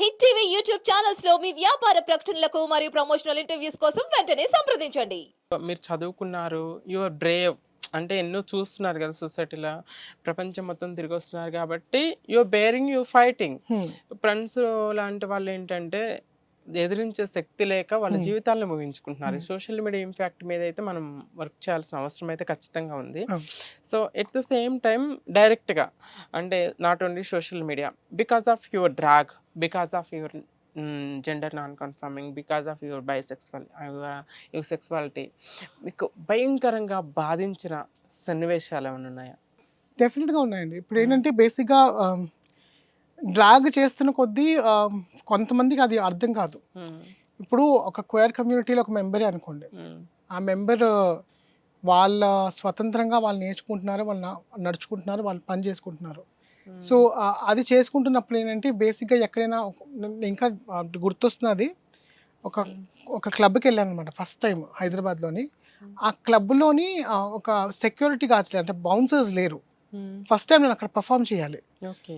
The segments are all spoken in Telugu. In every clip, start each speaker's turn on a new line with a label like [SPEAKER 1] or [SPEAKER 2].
[SPEAKER 1] హిట్ టీవీ యూట్యూబ్ ఛానల్స్లో మీ వ్యాపార ప్రకటనలకు మరియు ప్రమోషనల్ ఇంటర్వ్యూస్ కోసం వెంటనే సంప్రదించండి.
[SPEAKER 2] మీరు చదువుకున్నారు యువర్ బ్రేవ్ అంటే ఎన్నో చూస్తున్నారు కదా సొసైటీలో. ప్రపంచం మొత్తం తిరిగి వస్తున్నారు కాబట్టి your bearing you fighting friends లాంటి వాళ్ళు ఏంటంటే ఎదిరించే శక్తి లేక వాళ్ళ. జీవితాలను ముగించుకుంటున్నారు. సోషల్ మీడియా ఇంపాక్ట్ మీద అయితే మనం వర్క్ చేయాల్సిన అవసరం అయితే ఖచ్చితంగా ఉంది. So at the same time డైరెక్ట్గా అంటే not only social media because of your drag because of your gender non conforming because of your bisexual your sexuality మీకు భయంకరంగా బాధించిన సన్నివేశాలు ఏమైనా ఉన్నాయా
[SPEAKER 3] డెఫినెట్గా ఉన్నాయండి ఇప్పుడు ఏంటంటే బేసిక్గా డ్రాగ్ చేస్తున్న కొద్దీ కొంతమందికి అది అర్థం కాదు. ఇప్పుడు ఒక క్వేర్ కమ్యూనిటీలో ఒక మెంబరే అనుకోండి. ఆ మెంబర్ వాళ్ళ స్వతంత్రంగా వాళ్ళు నేర్చుకుంటున్నారు వాళ్ళు నడుచుకుంటున్నారు వాళ్ళు పని చేసుకుంటున్నారు. సో ఆ, అది చేసుకుంటున్నప్పుడు ఏంటంటే బేసిక్గా ఎక్కడైనా ఇంకా గుర్తొస్తున్నది ఒక ఒక క్లబ్కి వెళ్ళాను అనమాట ఫస్ట్ టైం హైదరాబాద్లోని. ఆ క్లబ్లోని ఒక సెక్యూరిటీ గార్డ్స్ అంటే బౌన్సర్స్ లేరు. ఫస్ట్ టైం నేను అక్కడ పర్ఫామ్ చేయాలి.
[SPEAKER 2] Okay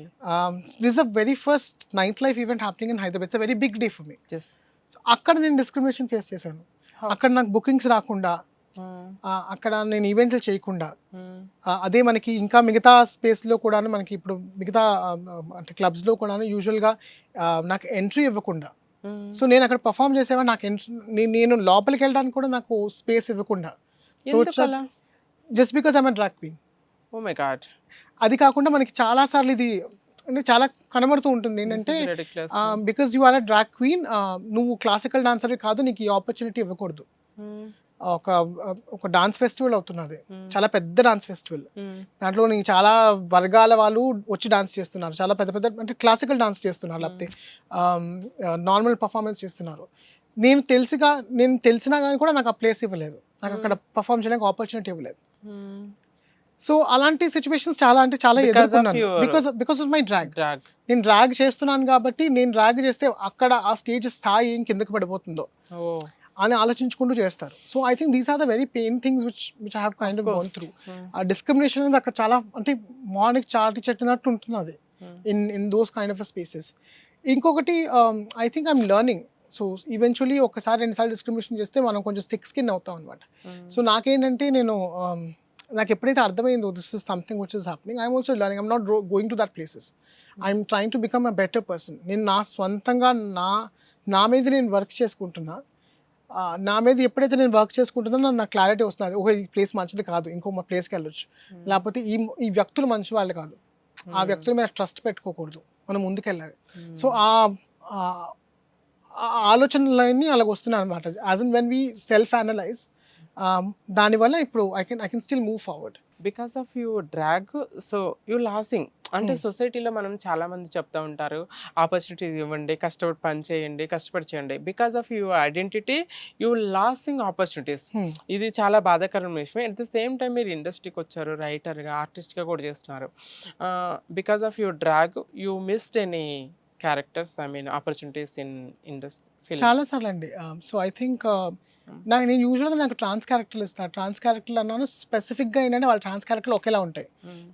[SPEAKER 3] this the very first night life event happening in Hyderabad it's very big day for me అక్కడ నేను డిస్క్రిమినేషన్ ఫేస్ చేశాను. అక్కడ నాకు బుకింగ్స్ రాకుండా ఆ, అక్కడ నేను ఈవెంట్లు చేయకుండా ఆ, అదే మనకి ఇంకా మిగతా స్పేస్లో కూడా మనకి ఇప్పుడు మిగతా అంటే క్లబ్స్లో కూడా యూజువల్గా నాకు ఎంట్రీ ఇవ్వకుండా. సో నేను అక్కడ పర్ఫామ్ చేసేవా నాకు ఎంట్రీ నేను లోపలికి వెళ్ళడానికి కూడా నాకు స్పేస్ ఇవ్వకుండా. Just because I'm drag queen
[SPEAKER 2] oh my god
[SPEAKER 3] అది కాకుండా మనకి చాలా సార్లు ఇది అంటే చాలా కనబడుతూ ఉంటుంది. ఏంటంటే because you are a drag queen నువ్వు క్లాసికల్ డాన్సర్ కాదు నీకు ఈ ఆపర్చునిటీ ఇవ్వకూడదు. ఒక ఒక డాన్స్ ఫెస్టివల్ అవుతున్నది. చాలా పెద్ద డాన్స్ ఫెస్టివల్ దాంట్లో నీకు చాలా వర్గాల వాళ్ళు వచ్చి డాన్స్ చేస్తున్నారు. చాలా పెద్ద పెద్ద అంటే క్లాసికల్ డాన్స్ చేస్తున్నారు లేకపోతే నార్మల్ పర్ఫార్మెన్స్ చేస్తున్నారు. నేను తెలిసిగా నేను తెలిసినా కానీ కూడా నాకు ఆ ప్లేస్ ఇవ్వలేదు. నాకు అక్కడ పర్ఫామ్ చేయడానికి ఆపర్చునిటీ ఇవ్వలేదు. సో అలాంటి సిచ్యువేషన్స్ చాలా అంటే చాలా ఎదుర్కొన్నాను. Because because of my drag నేను డ్రాగ్ చేస్తున్నాను కాబట్టి నేను డ్రాగ్ చేస్తే అక్కడ ఆ స్టేజ్ స్థాయి ఏం కిందకి పడిపోతుందో అని ఆలోచించుకుంటూ చేస్తారు. So I think these are the very pain things which which I have kind of gone through ఆ డిస్క్రిమినేషన్ అనేది అక్కడ చాలా అంటే మార్నింగ్ చాటి చెట్టినట్టు ఉంటుంది అది. In in those kind of spaces ఇంకొకటి I think I'm learning so eventually ఒకసారి రెండుసార్లు డిస్క్రిమినేషన్ చేస్తే మనం కొంచెం థిక్ స్కిన్ అవుతాం అనమాట సో నాకేంటంటే నేను um, నాకు ఎప్పుడైతే అర్థమైందో this is something which is happening I'm also learning I'm not going to that places I'm trying to become a better person నేను నా స్వంతంగా నా నా మీద నేను వర్క్ చేసుకుంటున్నా. నా మీద ఎప్పుడైతే నేను వర్క్ చేసుకుంటున్నానో నాకు క్లారిటీ వస్తుంది. ఓహో ఈ ప్లేస్ మంచిది కాదు. ఇంకో మా ప్లేస్కి వెళ్ళొచ్చు. లేకపోతే ఈ ఈ వ్యక్తులు మంచి వాళ్ళు కాదు. ఆ వ్యక్తుల మీద ట్రస్ట్ పెట్టుకోకూడదు. మనం ముందుకెళ్ళాలి సో ఆ ఆ- ఆలోచనలన్నీ అలాగ వస్తున్నాయి అనమాట as in when we self analyse దానివల్ల ఇప్పుడు I can I can still move forward
[SPEAKER 2] because of you drag so you losing అంటే
[SPEAKER 3] Hmm.
[SPEAKER 2] సొసైటీలో మనం చాలా మంది చెప్తా ఉంటారు ఆపర్చునిటీ ఇవ్వండి కష్టపడి పని చేయండి కష్టపడి చేయండి. Because of your identity you losing opportunities ఇది చాలా బాధాకరమైన విషయం అట్ ద సేమ్ టైం మీరు ఇండస్ట్రీకి వచ్చారు రైటర్గా ఆర్టిస్ట్గా కూడా చేస్తున్నారు. Because of your drag you missed any characters I mean opportunities in industry
[SPEAKER 3] చాలా సార్లు అండి. సో ఐ థింక్ నాకు నేను యూజువల్గా నాకు ట్రాన్స్ క్యారెక్టర్లు ఇస్తాను ట్రాన్స్ క్యారెక్టర్లు అన్నాను స్పెసిఫిక్గా ఏంటంటే వాళ్ళ ట్రాన్స్ క్యారెక్టర్లు ఒకేలా ఉంటాయి.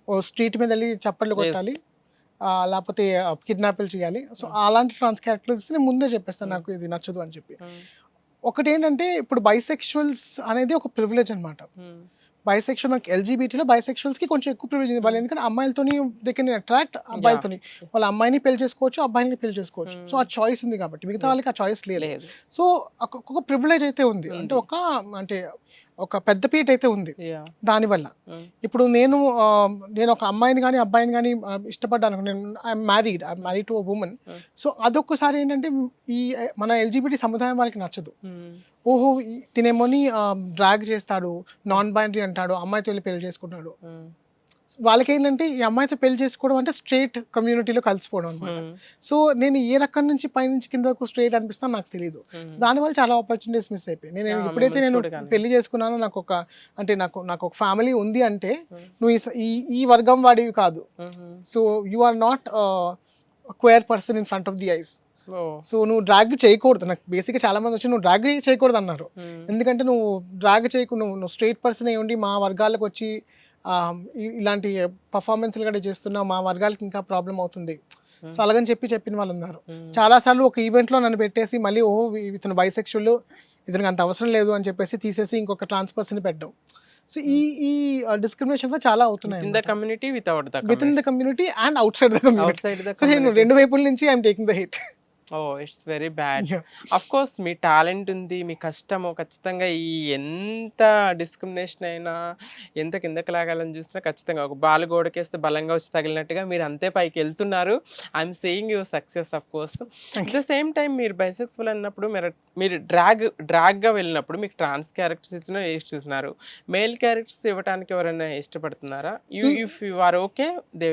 [SPEAKER 3] ఓ స్ట్రీట్ మీద వెళ్ళి చప్పట్లు. కొట్టాలి లేకపోతే కిడ్నాప్లు చేయాలి. సో అలాంటి ట్రాన్స్ క్యారెక్టర్లు ఇస్తే నేను ముందే చెప్పేస్తాను నాకు ఇది నచ్చదు అని చెప్పి. ఒకటి ఏంటంటే ఇప్పుడు బైసెక్షువల్స్ అనేది ఒక ప్రివిలేజ్ అనమాట బైసెక్షువల్ మనకి ఎల్జీబీటీలో బైసెక్షువల్స్కి కొంచెం ఎక్కువ ప్రివిలేజ్ ఉంది. వాళ్ళు ఎందుకంటే అమ్మాయిలతోని దే కెన్ అట్రాక్ట్ అబ్బాయిలతోని. వాళ్ళ అమ్మాయిని పెళ్ళి చేసుకోవచ్చు అబ్బాయిని పెళ్ళి చేసుకోవచ్చు.
[SPEAKER 2] Hmm.
[SPEAKER 3] సో ఆ చాయిస్ ఉంది కాబట్టి మిగతా
[SPEAKER 2] Yeah.
[SPEAKER 3] వాళ్ళకి ఆ చాయిస్ లేదు. సో ఒక- ఒక ప్రివిలేజ్ అయితే ఉంది. అంటే
[SPEAKER 2] ఉంది.
[SPEAKER 3] ఒక అంటే ఒక పెద్ద పీట అయితే ఉంది. దానివల్ల
[SPEAKER 2] Mm.
[SPEAKER 3] ఇప్పుడు నేను నేను ఒక అమ్మాయిని కానీ అబ్బాయిని కానీ ఇష్టపడ్డాను నేను I'm married I married to a woman. So అదొక్కసారి ఏంటంటే ఈ మన ఎల్జిబిటీ సముదాయం వాళ్ళకి నచ్చదు
[SPEAKER 2] Mm.
[SPEAKER 3] ఓహో తినేమోని డ్రాగ్ చేస్తాడు నాన్ బైనరీ అంటాడు అమ్మాయితో వెళ్ళి పెళ్ళి చేసుకుంటాడు
[SPEAKER 2] Mm.
[SPEAKER 3] వాళ్ళకి ఏంటంటే ఈ అమ్మాయితో పెళ్ళి చేసుకోవడం అంటే స్ట్రేట్ కమ్యూనిటీలో కలిసిపోవడం అనమాట
[SPEAKER 2] Mm.
[SPEAKER 3] సో నేను ఏ రకం నుంచి పైనుంచి కింద వరకు స్ట్రేట్ అనిపిస్తాను నాకు తెలియదు
[SPEAKER 2] Mm.
[SPEAKER 3] దానివల్ల చాలా ఆపర్చునిటీస్ మిస్ అయిపోయి నేను ఎప్పుడైతే నేను. పెళ్ళి చేసుకున్నానో నాకు ఒక అంటే నాకు నాకు ఒక ఫ్యామిలీ ఉంది అంటే
[SPEAKER 2] Mm.
[SPEAKER 3] నువ్వు ఈ ఈ వర్గం వాడివి కాదు. So you are not queer person in front of the eyes. So నువ్వు డ్రాగ్ చేయకూడదు నాకు బేసిక్గా చాలా మంది వచ్చి నువ్వు డ్రాగ్ చేయకూడదు అన్నారు. ఎందుకంటే నువ్వు డ్రాగ్ చేయకుండా నువ్వు నువ్వు స్ట్రేట్ పర్సన్ అయి ఉండి మా వర్గాలకు వచ్చి ఇలాంటి పర్ఫార్మెన్స్లు కూడా చేస్తున్నావు మా వర్గాలకి ఇంకా ప్రాబ్లం అవుతుంది. సో అలాగని చెప్పి చెప్పిన వాళ్ళు ఉన్నారు. చాలా సార్లు ఒక ఈవెంట్లో నన్ను పెట్టేసి మళ్ళీ ఓ ఇతను బైసెక్షువల్ ఇతనికి అంత అవసరం లేదు అని చెప్పేసి తీసేసి ఇంకొక ట్రాన్స్ పర్సన్ పెట్టడం. సో ఈ ఈ డిస్క్రిమినేషన్ చాలా అవుతున్నాయి
[SPEAKER 2] in the community without the
[SPEAKER 3] within the community and outside the
[SPEAKER 2] out
[SPEAKER 3] community so నేను రెండు వైపుల నుంచి I'm taking the hit
[SPEAKER 2] oh it's very bad of course me talent ఉంది మీ కష్టము ఖచ్చితంగా ఈ ఎంత డిస్క్రిమినేషన్ అయినా ఎంత కిందకి లాగాలని చూసినా ఖచ్చితంగా ఒక బాల్ గోడకేస్తే బలంగా వచ్చి తగిలినట్టుగా మీరు అంతే పైకి వెళ్తున్నారు. I'm saying your success of course at the same time మీరు బైసెక్స్ఫుల్ అన్నప్పుడు మీరు మీరు డ్రాగ్ డ్రాగ్గా వెళ్ళినప్పుడు మీకు ట్రాన్స్ క్యారెక్టర్స్ ఇచ్చిన ఇస్తున్నారు మేల్ క్యారెక్టర్స్ ఇవ్వడానికి ఎవరైనా ఇష్టపడుతున్నారా? You if you are okay they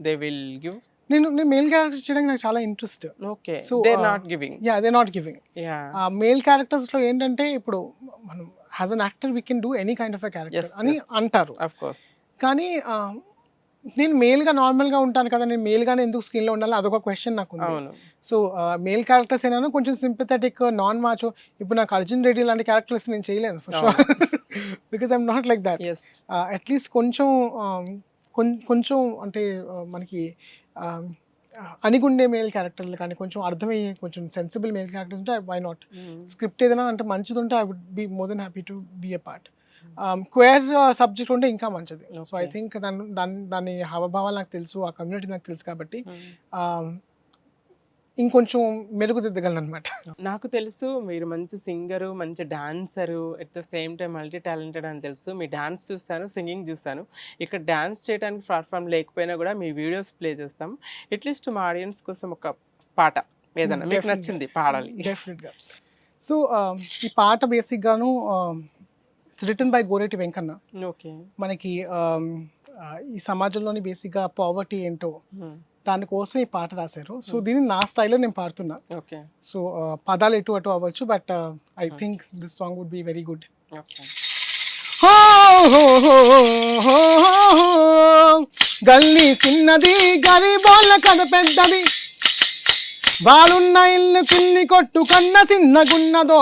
[SPEAKER 2] they will give
[SPEAKER 3] నేను నేను మేల్ క్యారెక్టర్స్ చేయడానికి నాకు చాలా interest
[SPEAKER 2] okay
[SPEAKER 3] So,
[SPEAKER 2] they not giving
[SPEAKER 3] yeah అదే నాట్ గివింగ్
[SPEAKER 2] యా
[SPEAKER 3] ఆ మేల్ క్యారెక్టర్స్లో ఏంటంటే ఇప్పుడు మనం has an actor we can do any kind of a character అని. అంటారు. కానీ నేను మేల్గా నార్మల్గా ఉంటాను కదా నేను మేల్ గానే ఎందుకు స్క్రీన్లో ఉండాలి? అదొక క్వశ్చన్ నాకు సో మేల్ క్యారెక్టర్స్ అయినా కొంచెం సింపథెటిక్ నాన్ మాచో ఇప్పుడు నాకు అర్జున్ రెడ్డి లాంటి క్యారెక్టర్స్ నేను చేయలేను for sure because I'm not like that at least కొంచెం um, కొంచెం అంటే మనకి అనిగుండే మేల్ క్యారెక్టర్లు కానీ కొంచెం అర్థమయ్యే కొంచెం సెన్సిబుల్ మేల్ క్యారెక్టర్స్ ఉంటే వై నాట్ స్క్రిప్ట్ ఏదైనా అంటే మంచిది ఉంటే I would be more than happy to be a part queer subject ఉంటే ఇంకా మంచిది. So I. థింక్ దాని దాని దాని హావభావాలు నాకు తెలుసు ఆ కమ్యూనిటీ నాకు తెలుసు కాబట్టి um, ఇంకొంచెం మెరుగుదిద్దగలను అనమాట
[SPEAKER 2] నాకు తెలుసు మీరు మంచి సింగరు మంచి dancer at the same time multi talented అని తెలుసు. మీ డాన్స్ చూస్తాను సింగింగ్ చూస్తాను. ఇక్కడ డాన్స్ చేయడానికి ప్లాట్ఫామ్ లేకపోయినా కూడా మీ వీడియోస్ ప్లే చేస్తాం. అట్లీస్ట్ మా ఆడియన్స్ కోసం ఒక పాట ఏదన్నా మీకు. నచ్చింది పాడాలి.
[SPEAKER 3] డెఫినెట్గా సో ఈ పాట బేసిక్గాను it's written by Goreti Venkanna
[SPEAKER 2] okay.
[SPEAKER 3] మనకి um, ఈ సమాజంలోని బేసిక్గా పావర్టీ ఏంటో దానికోసం ఈ పాట రాశారు. సో దీన్ని నా స్టైల్లో నేను పాడుతున్నా.
[SPEAKER 2] ఓకే.
[SPEAKER 3] సో పదాలు ఎటు అటు అవ్వచ్చు but I think this song would be very good. గల్లీ చిన్నది గరీబోళ్ళ కథ పెద్దది. వారున్న ఇల్లు కిన్ని కొట్టు కన్న చిన్నగున్నదో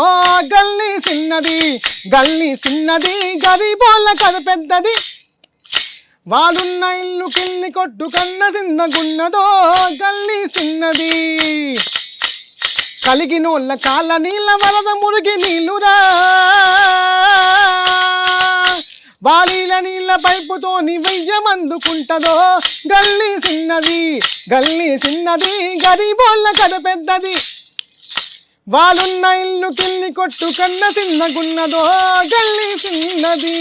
[SPEAKER 3] గల్లీ చిన్నది గల్లీ చిన్నది గరీబోళ్ళ కథ పెద్దది. వాళ్ళున్న ఇల్లు కిన్ని కొట్టు కన్న చిన్నగున్నదో గల్లీ చిన్నది కలిగినోళ్ళ కాళ్ళ నీళ్ళ వలద మురిగి నీళ్ళురా. బాలీల నీళ్ళ పైపుతోని వెయ్యమందుకుంటదో గల్లీ చిన్నది గల్లీ చిన్నది గరీబోళ్ళ కథ పెద్దది. వాళ్ళున్న ఇల్లు కిన్ని కొట్టు కన్న చిన్నగున్నదో గల్లీ చిన్నది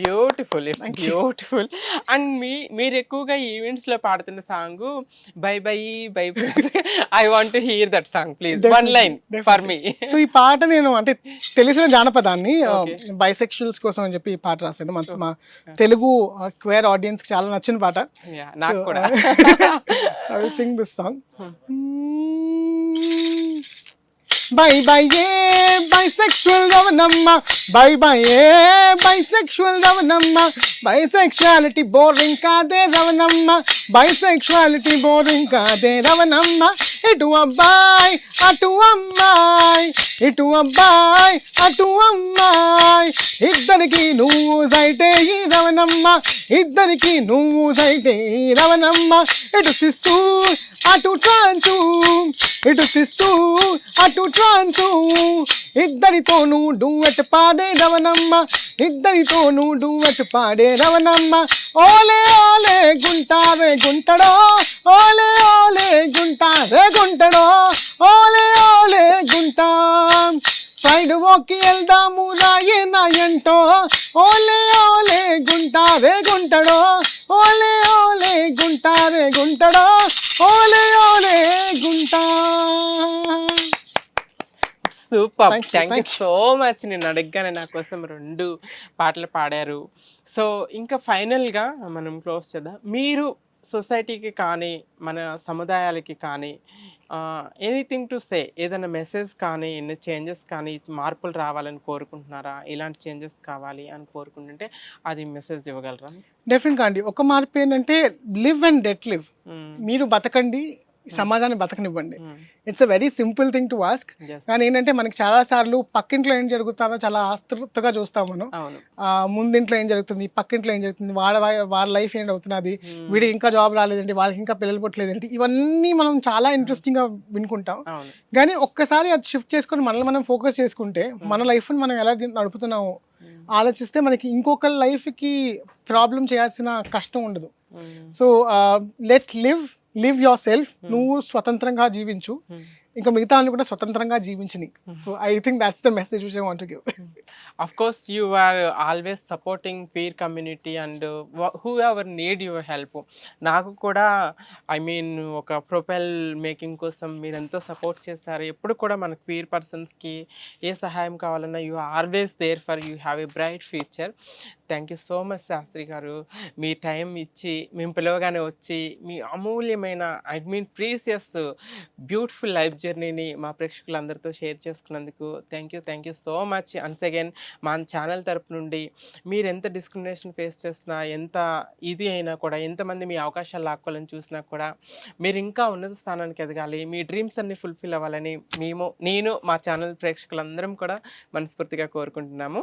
[SPEAKER 2] బ్యూటిఫుల్ ఇట్స్ బ్యూటిఫుల్. అండ్ మీ మీరు ఎక్కువగా ఈవెంట్స్లో పాడుతున్న song by by by I want to hear that song please. One line for me
[SPEAKER 3] so ఈ పాట నేను అంటే తెలిసిన జానపదాన్ని. బైసెక్షువల్స్ కోసం అని చెప్పి ఈ పాట రాశాను. మన మా తెలుగు క్వేర్ ఆడియన్స్కి చాలా నచ్చిన పాట.
[SPEAKER 2] నాకు కూడా.
[SPEAKER 3] Sing this song by by a bisexual Ravanamma by by a bisexual Ravanamma bisexuality boring కాదే రవనమ్మ బైసెక్షువాలిటీ బోరింగ్ కాదే రవనమ్మ ఇటు అబ్బాయి అటు అమ్మాయి. ఇటు అబ్బాయి అటు అమ్మాయి. ఇద్దరికి నువ్వు సైటే ఈ రవనమ్మ ఇద్దరికి నువ్వు సైటే ఈ రవణమ్మ ఇటు సిస్తూ అటు ట్రాన్సు ఇటు సిస్తూ అటు ట్రాన్సూ ఇద్దరితోనూ డూవెట్ పాడే రవణమ్మ ఇద్దరితోనూ డూవెట్ పాడే రవణమ్మ. ఓలే ఓలే గుంటారే గుంటడో ఓలే ఓలే గుంటారే గుంటడో. ఓలే ఓలే గుంటా. సైడ్ ఓకి వెళ్దాము రాయే నాయంటో. ఓలే ఓలే గుంటారే గుంటడో. ఓలే ఓలే గుంటారే గుంటడో. ఓలే
[SPEAKER 2] super thank you. So much నేను అడగగానే నా కోసం రెండు పాటలు పాడారు. సో ఇంకా ఫైనల్గా మనం క్లోజ్ చేద్దాం. మీరు సొసైటీకి కానీ మన సముదాయాలకి కానీ ఎనీథింగ్ టు సే ఏదైనా మెసేజ్ కానీ ఎన్ని చేంజెస్ కానీ మార్పులు రావాలని కోరుకుంటున్నారా? ఇలాంటి చేంజెస్ కావాలి అని కోరుకుంటుంటే అది మెసేజ్ ఇవ్వగలరా?
[SPEAKER 3] డెఫినెట్గా అండి. ఒక మార్పు ఏంటంటే లివ్ అండ్ డెట్ లివ్. మీరు బతకండి ఈ సమాజాన్ని బతకనివ్వండి.
[SPEAKER 2] Hmm.
[SPEAKER 3] It's a very simple thing to ask. కానీ ఏంటంటే మనకి చాలా సార్లు పక్కింట్లో ఏం జరుగుతుందో చాలా ఆస్తృతగా చూస్తాం మనం. ముందింట్లో ఏం జరుగుతుంది పక్కింట్లో ఏం జరుగుతుంది వాళ్ళ వాళ్ళ లైఫ్ ఏంటి అవుతున్నది
[SPEAKER 2] Hmm.
[SPEAKER 3] వీడికి ఇంకా జాబ్ రాలేదండి వాళ్ళకి ఇంకా పిల్లలు పుట్టలేదండి ఇవన్నీ మనం చాలా ఇంట్రెస్టింగ్గా వినుకుంటాం. కానీ ఒక్కసారి అది షిఫ్ట్ చేసుకొని మనల్ని మనం ఫోకస్ చేసుకుంటే మన లైఫ్ మనం ఎలా నడుపుతున్నాము ఆలోచిస్తే మనకి ఇంకొక లైఫ్కి ప్రాబ్లం చేయాల్సిన కష్టం ఉండదు.
[SPEAKER 2] Hmm.
[SPEAKER 3] So let live live yourself నువ్వు స్వతంత్రంగా జీవించు.
[SPEAKER 2] Hmm.
[SPEAKER 3] ఇంకా మిగతా వాళ్ళు కూడా స్వతంత్రంగా జీవించని. So I think that's the message which I want give
[SPEAKER 2] course you are always supporting peer community and uh, wh- whoever need your help. నాకు కూడా ఐ మీన్ ఒక ప్రొఫైల్ మేకింగ్ కోసం మీరు ఎంతో సపోర్ట్ చేశారు. ఎప్పుడు కూడా మనకు పీర్ పర్సన్స్కి ఏ సహాయం కావాలన్నా you always there for you have a bright future thank you so much Shastri garu. Me time ఇచ్చి మేము పిలవగానే వచ్చి మీ అమూల్యమైన I mean precious beautiful life జర్నీని మా ప్రేక్షకులందరితో షేర్ చేసుకున్నందుకు thank you thank you so much. Once again మా ఛానల్ తరపు నుండి మీరు ఎంత డిస్క్రిమినేషన్ ఫేస్ చేసినా ఎంత ఇది అయినా కూడా ఎంతమంది మీ అవకాశాలు లాక్కోవాలని చూసినా కూడా మీరు ఇంకా ఉన్నత స్థానానికి ఎదగాలి మీ డ్రీమ్స్ అన్ని ఫుల్ఫిల్ అవ్వాలని మేము నేను మా ఛానల్ ప్రేక్షకులందరం కూడా మనస్ఫూర్తిగా కోరుకుంటున్నాము.